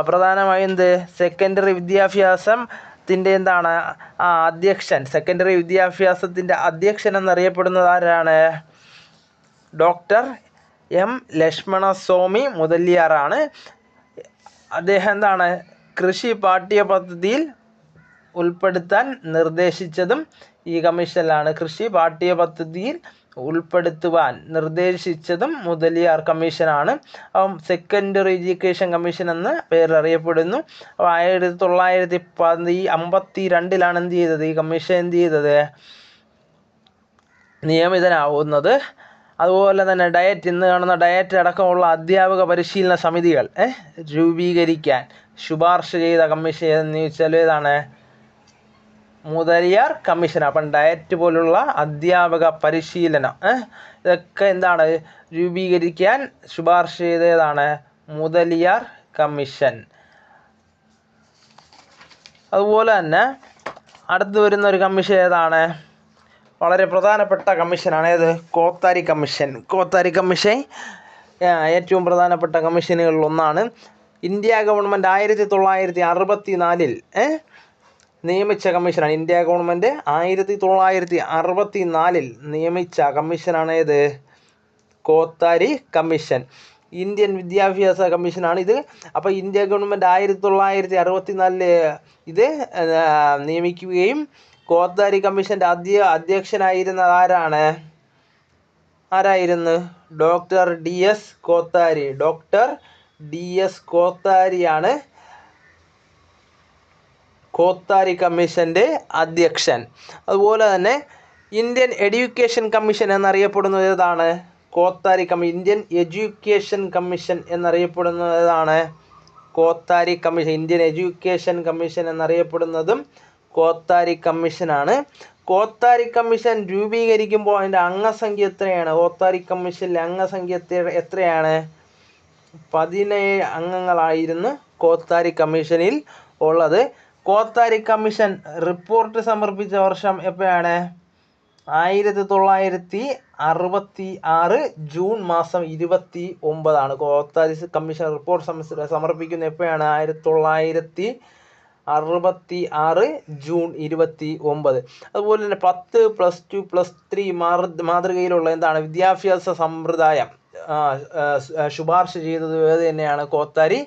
S1: പ്രധാനമായും എന്ത്? സെക്കൻഡറി വിദ്യാഭ്യാസം ത്തിന്റെ എന്താണ്? ആ അധ്യക്ഷൻ. സെക്കൻഡറി വിദ്യാഭ്യാസത്തിന്റെ അധ്യക്ഷൻ എന്നറിയപ്പെടുന്നത് ആരാണ്? ഡോക്ടർ എം ലക്ഷ്മണസ്വാമി മുതലിയാറാണ്. അദ്ദേഹം എന്താണ്? കൃഷി പാഠ്യപദ്ധതിയിൽ ഉൾപ്പെടുത്താൻ നിർദ്ദേശിച്ചതും ഈ കമ്മീഷനിലാണ്. കൃഷി പാഠ്യപദ്ധതിയിൽ ഉൾപ്പെടുത്തുവാൻ നിർദ്ദേശിച്ചതും മുതലിയാർ കമ്മീഷനാണ്. അപ്പം സെക്കൻഡറി എഡ്യൂക്കേഷൻ കമ്മീഷൻ എന്ന് പേരറിയപ്പെടുന്നു. അപ്പോൾ ആയിരത്തി തൊള്ളായിരത്തി പതി അമ്പത്തി രണ്ടിലാണ് എന്ത് ചെയ്തത്? ഈ കമ്മീഷൻ എന്ത് ചെയ്തത്? നിയമിതനാവുന്നത്. അതുപോലെ തന്നെ ഡയറ്റ് ഇന്ന് കാണുന്ന ഡയറ്റ് അടക്കമുള്ള അധ്യാപക പരിശീലന സമിതികൾ രൂപീകരിക്കാൻ ശുപാർശ ചെയ്ത കമ്മീഷൻ എന്ന് ചോദിച്ചാൽ ഏതാണ്? മുതലിയാർ കമ്മീഷൻ അപ്പം ഡയറ്റ് പോലുള്ള അധ്യാപക പരിശീലനം ഇതൊക്കെ എന്താണ്? രൂപീകരിക്കാൻ ശുപാർശ ചെയ്തതാണ് മുതലിയാർ കമ്മീഷൻ. അതുപോലെ തന്നെ അടുത്ത് വരുന്ന ഒരു കമ്മീഷൻ ഏതാണ്? വളരെ പ്രധാനപ്പെട്ട കമ്മീഷനാണ്. ഏത്? കോത്താരി കമ്മീഷൻ. കോത്താരി കമ്മീഷൻ ഏറ്റവും പ്രധാനപ്പെട്ട കമ്മീഷനുകളിൽ ഒന്നാണ്. ഇന്ത്യ ഗവൺമെന്റ് ആയിരത്തി തൊള്ളായിരത്തി അറുപത്തി നാലിൽ നിയമിച്ച കമ്മീഷനാണ് ഇന്ത്യ ഗവൺമെന്റ് ആയിരത്തി തൊള്ളായിരത്തി അറുപത്തി നാലിൽ നിയമിച്ച കമ്മീഷനാണ് ഏത്? കോത്താരി കമ്മീഷൻ. ഇന്ത്യൻ വിദ്യാഭ്യാസ കമ്മീഷനാണ് ഇത്. അപ്പോൾ ഇന്ത്യ ഗവൺമെന്റ് ആയിരത്തി തൊള്ളായിരത്തി അറുപത്തി നാലിൽ ഇത് നിയമിക്കുകയും കോത്താരി കമ്മീഷന്റെ അധ്യ അധ്യക്ഷനായിരുന്നത് ആരാണ്? ആരായിരുന്നു? Doctor D S Kothari. Doctor D S കോത്താരിയാണ് Kothari കമ്മീഷന്റെ അധ്യക്ഷൻ. അതുപോലെ തന്നെ ഇന്ത്യൻ എഡ്യൂക്കേഷൻ കമ്മീഷൻ എന്നറിയപ്പെടുന്നത് ഏതാണ്? Kothari commission Indian education commission എന്നറിയപ്പെടുന്നത് ഏതാണ്? Kothari commission Indian education commission എന്നറിയപ്പെടുന്നതും Kothari കമ്മീഷനാണ് കോത്താരി കമ്മീഷൻ രൂപീകരിക്കുമ്പോൾ അതിന്റെ അംഗസംഖ്യ എത്രയാണ്? കോത്താരി കമ്മീഷനിലെ അംഗസംഖ്യ എത്ര എത്രയാണ്? പതിനേഴ് അംഗങ്ങളായിരുന്നു കോത്താരി കമ്മീഷനിൽ ഉള്ളത്. കോത്താരി കമ്മീഷൻ റിപ്പോർട്ട് സമർപ്പിച്ച വർഷം എപ്പോഴാണ്? ആയിരത്തി തൊള്ളായിരത്തി അറുപത്തി ആറ് ജൂൺ മാസം ഇരുപത്തി ഒമ്പതാണ് കോത്താരി കമ്മീഷൻ റിപ്പോർട്ട് സമർപ്പിക്കുന്ന എപ്പോഴാണ്? ആയിരത്തി തൊള്ളായിരത്തി അറുപത്തി ആറ് ജൂൺ ഇരുപത്തി ഒമ്പത് അതുപോലെ തന്നെ പത്ത് പ്ലസ് ടു പ്ലസ് ത്രീ മാതൃ മാതൃകയിലുള്ള എന്താണ്? വിദ്യാഭ്യാസ സമ്പ്രദായം ശുപാർശ ചെയ്തത് ഏത് തന്നെയാണ്? കോത്താരി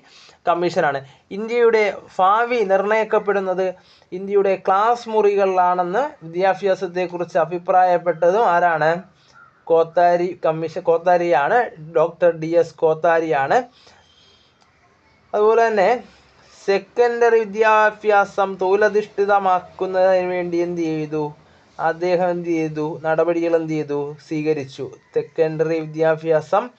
S1: കമ്മീഷനാണ്. ഇന്ത്യയുടെ ഭാവി നിർണയിക്കപ്പെടുന്നത് ഇന്ത്യയുടെ ക്ലാസ് മുറികളിലാണെന്ന് വിദ്യാഭ്യാസത്തെക്കുറിച്ച് അഭിപ്രായപ്പെട്ടതും ആരാണ്? കോത്താരി കമ്മീഷൻ കോത്താരിയാണ്. ഡോക്ടർ ഡി എസ് കോത്താരിയാണ്. അതുപോലെ തന്നെ സെക്കൻഡറി വിദ്യാഭ്യാസം തൊഴിലധിഷ്ഠിതമാക്കുന്നതിന് വേണ്ടി എന്ത് ചെയ്തു? അദ്ദേഹം എന്ത് ചെയ്തു? നടപടികൾ എന്ത് ചെയ്തു? സ്വീകരിച്ചു. സെക്കൻഡറി വിദ്യാഭ്യാസം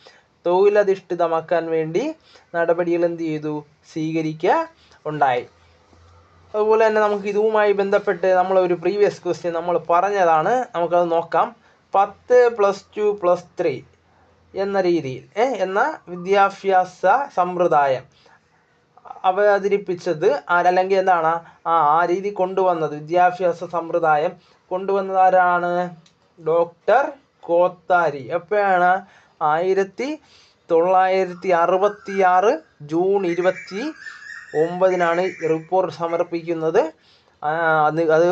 S1: തൊഴിലധിഷ്ഠിതമാക്കാൻ വേണ്ടി നടപടികൾ എന്ത് ചെയ്തു? സ്വീകരിക്കുക ഉണ്ടായി. അതുപോലെ തന്നെ നമുക്ക് ഇതുമായി ബന്ധപ്പെട്ട് നമ്മൾ ഒരു പ്രീവിയസ് ക്വസ്റ്റ്യൻ നമ്മൾ പറഞ്ഞതാണ്. നമുക്കത് നോക്കാം. പത്ത് പ്ലസ് ടു പ്ലസ് ത്രീ എന്ന രീതിയിൽ എന്ന വിദ്യാഭ്യാസ സമ്പ്രദായം അവതരിപ്പിച്ചത് ആരല്ലെങ്കിൽ എന്താണ്? ആ ആ രീതി കൊണ്ടുവന്നത് വിദ്യാഭ്യാസ സമ്പ്രദായം കൊണ്ടുവന്നത് ആരാണ്? ഡോക്ടർ കോത്താരി. എപ്പോഴാണ്? ആയിരത്തി തൊള്ളായിരത്തി അറുപത്തി ആറ് ജൂൺ ഇരുപത്തി ഒമ്പതിനാണ് റിപ്പോർട്ട് സമർപ്പിക്കുന്നത്. അത് അത്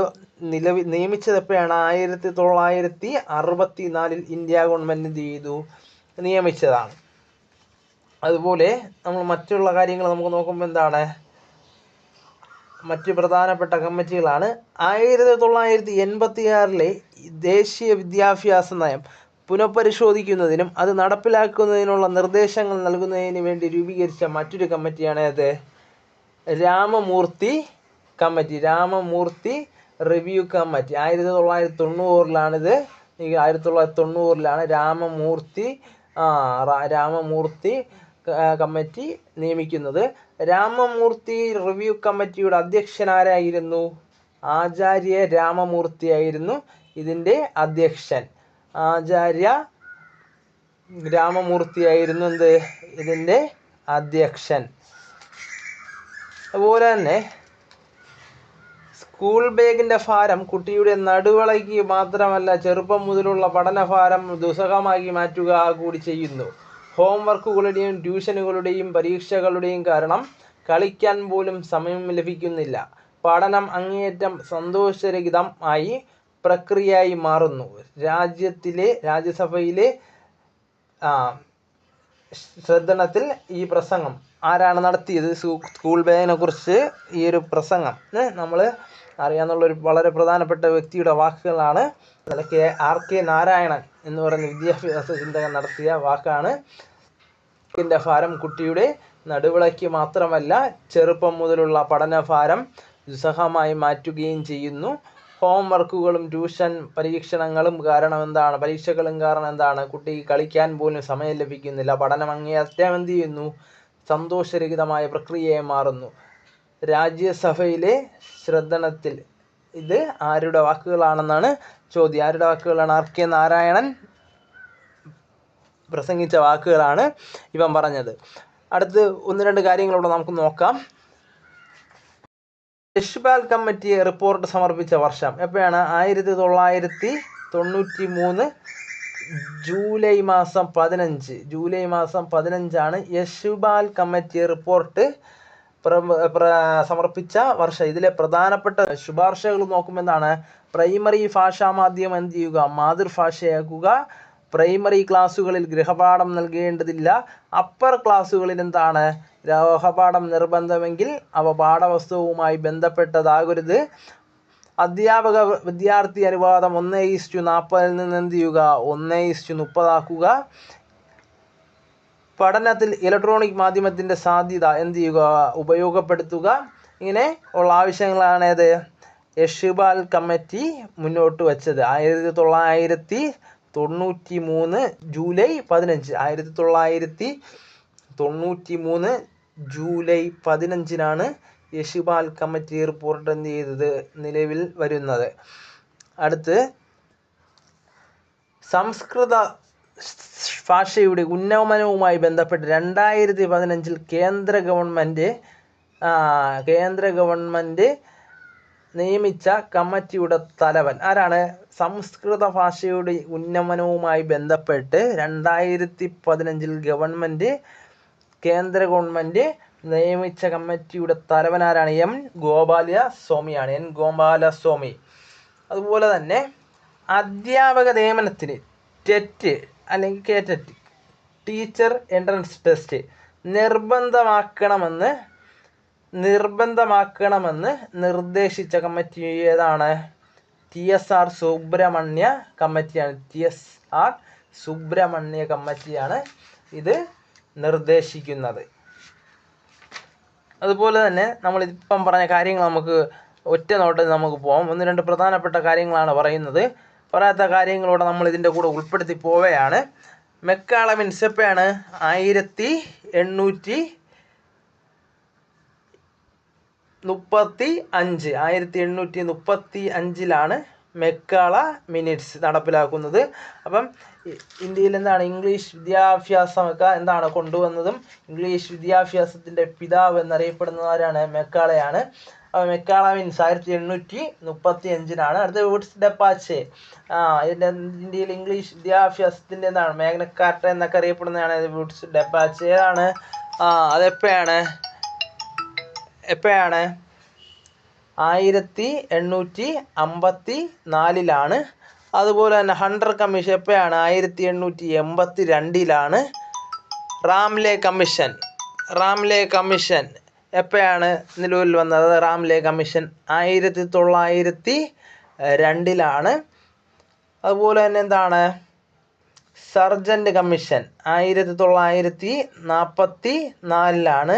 S1: നിലവിൽ നിയമിച്ചത് എപ്പോഴാണ് ആയിരത്തി തൊള്ളായിരത്തി അറുപത്തി നാലിൽ ഇന്ത്യ ഗവൺമെന്റ് എന്ത് ചെയ്തു? നിയമിച്ചതാണ്. അതുപോലെ നമ്മൾ മറ്റുള്ള കാര്യങ്ങൾ നമുക്ക് നോക്കുമ്പോൾ എന്താണ്? മറ്റ് പ്രധാനപ്പെട്ട കമ്മിറ്റികളാണ്. ആയിരത്തി തൊള്ളായിരത്തി എൺപത്തി ആറിലെ ദേശീയ വിദ്യാഭ്യാസ നയം പുനഃപരിശോധിക്കുന്നതിനും അത് നടപ്പിലാക്കുന്നതിനുള്ള നിർദ്ദേശങ്ങൾ നൽകുന്നതിന് വേണ്ടി രൂപീകരിച്ച മറ്റൊരു കമ്മിറ്റിയാണ് അത്. Ramamurthy committee. Ramamurthy review committee. ആയിരത്തി തൊള്ളായിരത്തി തൊണ്ണൂറിലാണിത് ആയിരത്തി തൊള്ളായിരത്തി തൊണ്ണൂറിലാണ് രാമമൂർത്തി രാമമൂർത്തി കമ്മിറ്റി നിയമിക്കുന്നത്. രാമമൂർത്തി റിവ്യൂ കമ്മിറ്റിയുടെ അധ്യക്ഷനാരായിരുന്നു ആചാര്യ രാമമൂർത്തി ആയിരുന്നു ഇതിന്റെ അധ്യക്ഷൻ. ആചാര്യ രാമമൂർത്തി ആയിരുന്നു എന്ത്? ഇതിന്റെ അധ്യക്ഷൻ. അതുപോലെ തന്നെ സ്കൂൾ ബാഗിന്റെ ഭാരം കുട്ടിയുടെ നടുവളയ്ക്ക് മാത്രമല്ല ചെറുപ്പം മുതലുള്ള പഠനഭാരം ദുസ്സഹമാക്കി മാറ്റുക കൂടി ചെയ്യുന്നു. ഹോംവർക്കുകളുടെയും ട്യൂഷനുകളുടെയും പരീക്ഷകളുടെയും കാരണം കളിക്കാൻ പോലും സമയം ലഭിക്കുന്നില്ല. പഠനം അങ്ങേയറ്റം സന്തോഷരഹിതം ആയി പ്രക്രിയയായി മാറുന്നു. രാജ്യത്തിലെ രാജ്യസഭയിലെ ശ്രദ്ധണത്തിൽ ഈ പ്രസംഗം ആരാണ് നടത്തിയത്? സ്കൂ- സ്കൂൾ ബാഗിനെ കുറിച്ച് ഈ ഒരു പ്രസംഗം. നമ്മൾ അറിയാവുന്ന ഒരു വളരെ പ്രധാനപ്പെട്ട വ്യക്തിയുടെ വാക്കുകളാണ്. കെ ആർ കെ നാരായണൻ എന്ന് പറയുന്ന വിദ്യാഭ്യാസ ചിന്തകൻ നടത്തിയ വാക്കാണ്. ിന്റെ ഭാരം കുട്ടിയുടെ നടുവിളയ്ക്ക് മാത്രമല്ല ചെറുപ്പം മുതലുള്ള പഠനഭാരം ദുസ്സഹമായി മാറ്റുകയും ചെയ്യുന്നു. ഹോംവർക്കുകളും ട്യൂഷൻ പരീക്ഷണങ്ങളും കാരണം എന്താണ് പരീക്ഷകളും കാരണം എന്താണ് കുട്ടി കളിക്കാൻ പോലും സമയം ലഭിക്കുന്നില്ല. പഠനം അങ്ങേയറ്റം എന്ത് ചെയ്യുന്നു? സന്തോഷരഹിതമായ പ്രക്രിയയായി മാറുന്നു. രാജ്യസഭയിലെ ശ്രദ്ധനത്തിൽ ഇത് ആരുടെ വാക്കുകളാണെന്നാണ് ചോദ്യം. ആരുടെ വാക്കുകളാണ്? ആർ കെ നാരായണൻ പ്രസംഗിച്ച വാക്കുകളാണ് ഇവൻ പറഞ്ഞത്. അടുത്ത് ഒന്ന് രണ്ട് കാര്യങ്ങളൂടെ നമുക്ക് നോക്കാം. യശ്പാൽ കമ്മിറ്റി റിപ്പോർട്ട് സമർപ്പിച്ച വർഷം എപ്പോഴാണ്? ആയിരത്തി തൊള്ളായിരത്തി തൊണ്ണൂറ്റി മൂന്ന് ജൂലൈ മാസം പതിനഞ്ച്. ജൂലൈ മാസം പതിനഞ്ചാണ് യശുബാൽ കമ്മിറ്റി റിപ്പോർട്ട് സമർപ്പിച്ച വർഷം. ഇതിലെ പ്രധാനപ്പെട്ട ശുപാർശകൾ നോക്കുമെന്നാണ്. പ്രൈമറി ഭാഷാ മാധ്യമം എന്ത് ചെയ്യുക? മാതൃഭാഷയാക്കുക. പ്രൈമറി ക്ലാസ്സുകളിൽ ഗൃഹപാഠം നൽകേണ്ടതില്ല. അപ്പർ ക്ലാസ്സുകളിൽ എന്താണ്? ഗൃഹപാഠം നിർബന്ധമെങ്കിൽ അവ പാഠവസ്തുവുമായി ബന്ധപ്പെട്ടതാകരുത്. അധ്യാപക വിദ്യാർത്ഥി അനുപാതം ഒന്ന് ഈസ്റ്റു നാൽപ്പതിൽ നിന്ന് എന്ത് ചെയ്യുക? ഒന്ന് ഈസ്റ്റു മുപ്പതാക്കുക പഠനത്തിൽ ഇലക്ട്രോണിക് മാധ്യമത്തിന്റെ സാധ്യത എന്ത് ചെയ്യുക? ഉപയോഗപ്പെടുത്തുക. ഇങ്ങനെ ഉള്ള ആവശ്യങ്ങളാണ് ഏത്? യഷുബാൽ കമ്മിറ്റി മുന്നോട്ട് വച്ചത്. ആയിരത്തി തൊള്ളായിരത്തി തൊണ്ണൂറ്റി മൂന്ന് ജൂലൈ പതിനഞ്ച്. ആയിരത്തി തൊള്ളായിരത്തി തൊണ്ണൂറ്റി മൂന്ന് ജൂലൈ പതിനഞ്ചിനാണ് യശുപാൽ കമ്മിറ്റി റിപ്പോർട്ട് എന്ത് ചെയ്തത്? നിലവിൽ വരുന്നത്. അടുത്ത് സംസ്കൃത ഭാഷയുടെ ഉന്നമനവുമായി ബന്ധപ്പെട്ട് രണ്ടായിരത്തി പതിനഞ്ചിൽ കേന്ദ്ര ഗവൺമെന്റ് കേന്ദ്ര ഗവൺമെന്റ് നിയമിച്ച കമ്മിറ്റിയുടെ തലവൻ ആരാണ് സംസ്കൃത ഭാഷയുടെ ഉന്നമനവുമായി ബന്ധപ്പെട്ട് രണ്ടായിരത്തി പതിനഞ്ചിൽ ഗവൺമെന്റ് കേന്ദ്ര ഗവൺമെന്റ് നിയമിച്ച കമ്മിറ്റിയുടെ തലവൻ ആരാണ് എം ഗോപാല സ്വാമിയാണ് എൻ ഗോപാല സ്വാമി അതുപോലെ തന്നെ അധ്യാപക നിയമനത്തിന് ടെറ്റ് അല്ലെങ്കിൽ K TET teacher entrance test നിർബന്ധമാക്കണമെന്ന് നിർബന്ധമാക്കണമെന്ന് നിർദ്ദേശിച്ച കമ്മിറ്റി ഏതാണ്? ടി എസ് ആർ സുബ്രഹ്മണ്യ കമ്മിറ്റിയാണ്. ടി എസ് ആർ സുബ്രഹ്മണ്യ കമ്മിറ്റിയാണ് ഇത് നിർദ്ദേശിക്കുന്നത്. അതുപോലെ തന്നെ നമ്മൾ ഇപ്പം പറഞ്ഞ കാര്യങ്ങൾ നമുക്ക് ഒറ്റ നോട്ടത്തിൽ നമുക്ക് പോകാം ഒന്ന് രണ്ട് പ്രധാനപ്പെട്ട കാര്യങ്ങളാണ് പറയുന്നത്. പറയാത്ത കാര്യങ്ങളോട് നമ്മൾ ഇതിന്റെ കൂടെ ഉൾപ്പെടുത്തി പോവുകയാണ്. മെക്കാളമിൻസെപ്പയാണ് ആയിരത്തി എണ്ണൂറ്റി മുപ്പത്തി അഞ്ച് ആയിരത്തി എണ്ണൂറ്റി മുപ്പത്തി അഞ്ചിലാണ് മെക്കാള മിനിറ്റ്സ് നടപ്പിലാക്കുന്നത്. അപ്പം ഇന്ത്യയിൽ എന്താണ് ഇംഗ്ലീഷ് വിദ്യാഭ്യാസമൊക്കെ എന്താണ് കൊണ്ടുവന്നതും ഇംഗ്ലീഷ് വിദ്യാഭ്യാസത്തിന്റെ പിതാവ് എന്നറിയപ്പെടുന്നവരാണ് മെക്കാളയാണ്. അപ്പോൾ മെക്കാള മീൻസ് ആയിരത്തി എണ്ണൂറ്റി മുപ്പത്തി അഞ്ചിനാണ് അടുത്ത വുഡ്സ് ഡെപ്പാച്ചെ ആ ഇതിന്റെ ഇന്ത്യയിൽ ഇംഗ്ലീഷ് വിദ്യാഭ്യാസത്തിന്റെ എന്താണ്? മേഘനക്കാർട്ട എന്നൊക്കെ അറിയപ്പെടുന്നതാണ് വുഡ്സ് ഡെപ്പാച്ചെ ആണ് ആ അതെപ്പോഴാണ്? എപ്പോഴാണ്? ആയിരത്തി എണ്ണൂറ്റി അമ്പത്തി നാലിലാണ് അതുപോലെ തന്നെ ഹണ്ടർ കമ്മീഷൻ എപ്പോഴാണ്? ആയിരത്തി എണ്ണൂറ്റി എൺപത്തി രണ്ടിലാണ് റാംലെ കമ്മീഷൻ. റാംലെ കമ്മീഷൻ എപ്പോഴാണ് നിലവിൽ വന്നത്? റാംലെ കമ്മീഷൻ ആയിരത്തി തൊള്ളായിരത്തി രണ്ടിലാണ് അതുപോലെ തന്നെ എന്താണ്? സർജന്റ് കമ്മീഷൻ ആയിരത്തി തൊള്ളായിരത്തി നാൽപ്പത്തി നാലിലാണ്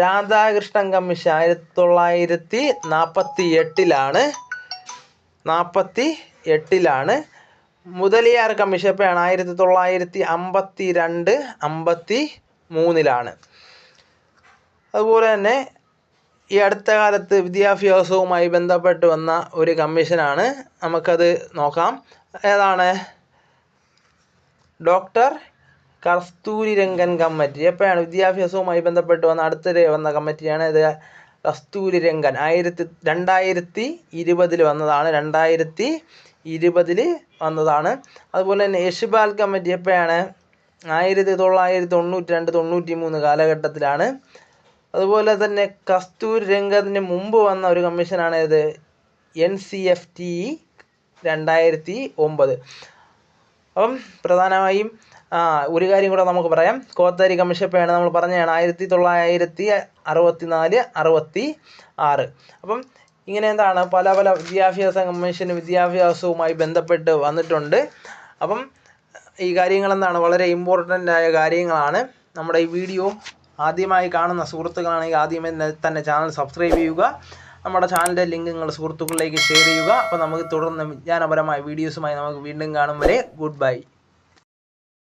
S1: രാധാകൃഷ്ണൻ കമ്മീഷൻ ആയിരത്തി തൊള്ളായിരത്തി നാൽപ്പത്തി എട്ടിലാണ് നാൽപ്പത്തി എട്ടിലാണ് മുതലിയാർ കമ്മീഷൻ എപ്പോഴാണ് ആയിരത്തി തൊള്ളായിരത്തി അമ്പത്തി രണ്ട് അമ്പത്തി മൂന്നിലാണ് അതുപോലെ തന്നെ ഈ അടുത്ത കാലത്ത് വിദ്യാഭ്യാസവുമായി ബന്ധപ്പെട്ട് വന്ന ഒരു കമ്മീഷനാണ് നമുക്കത് നോക്കാം. ഏതാണ്? Doctor Kasturi Rangan committee. എപ്പോഴാണ് വിദ്യാഭ്യാസവുമായി ബന്ധപ്പെട്ട് വന്ന അടുത്തിടെ വന്ന കമ്മിറ്റിയാണ് ഇത്. കസ്തൂരി രംഗൻ ആയിരത്തി രണ്ടായിരത്തി ഇരുപതിൽ വന്നതാണ്. രണ്ടായിരത്തി ഇരുപതിൽ വന്നതാണ്. അതുപോലെ തന്നെ യശുപാൽ കമ്മിറ്റി എപ്പോഴാണ്? ആയിരത്തി തൊള്ളായിരത്തി തൊണ്ണൂറ്റി രണ്ട് തൊണ്ണൂറ്റി മൂന്ന് കാലഘട്ടത്തിലാണ്. അതുപോലെ തന്നെ കസ്തൂരി രംഗത്തിന് മുമ്പ് വന്ന ഒരു കമ്മീഷനാണ് ഇത്. എൻ സി എഫ് ടി രണ്ടായിരത്തി ഒമ്പത്. അപ്പം പ്രധാനമായും ഒരു കാര്യം കൂടെ നമുക്ക് പറയാം. കോത്താരി കമ്മീഷപ്പയാണ് നമ്മൾ പറഞ്ഞതാണ് ആയിരത്തി തൊള്ളായിരത്തി അറുപത്തി നാല് അറുപത്തി ആറ് അപ്പം ഇങ്ങനെ എന്താണ് പല പല വിദ്യാഭ്യാസ കമ്മീഷൻ വിദ്യാഭ്യാസവുമായി ബന്ധപ്പെട്ട് വന്നിട്ടുണ്ട്. അപ്പം ഈ കാര്യങ്ങൾ എന്താണ് വളരെ ഇമ്പോർട്ടന്റ് ആയ കാര്യങ്ങളാണ്. നമ്മുടെ ഈ വീഡിയോ ആദ്യമായി കാണുന്ന സുഹൃത്തുക്കളാണെങ്കിൽ ആദ്യമേ തന്നെ- ചാനൽ സബ്സ്ക്രൈബ് ചെയ്യുക. നമ്മുടെ ചാനലിന്റെ ലിങ്ക് നിങ്ങളുടെ സുഹൃത്തുക്കളിലേക്ക് ഷെയർ ചെയ്യുക. അപ്പോൾ നമുക്ക് തുടർന്ന് വിജ്ഞാനപരമായ വീഡിയോസുമായി നമുക്ക് വീണ്ടും കാണും വരെ. Good bye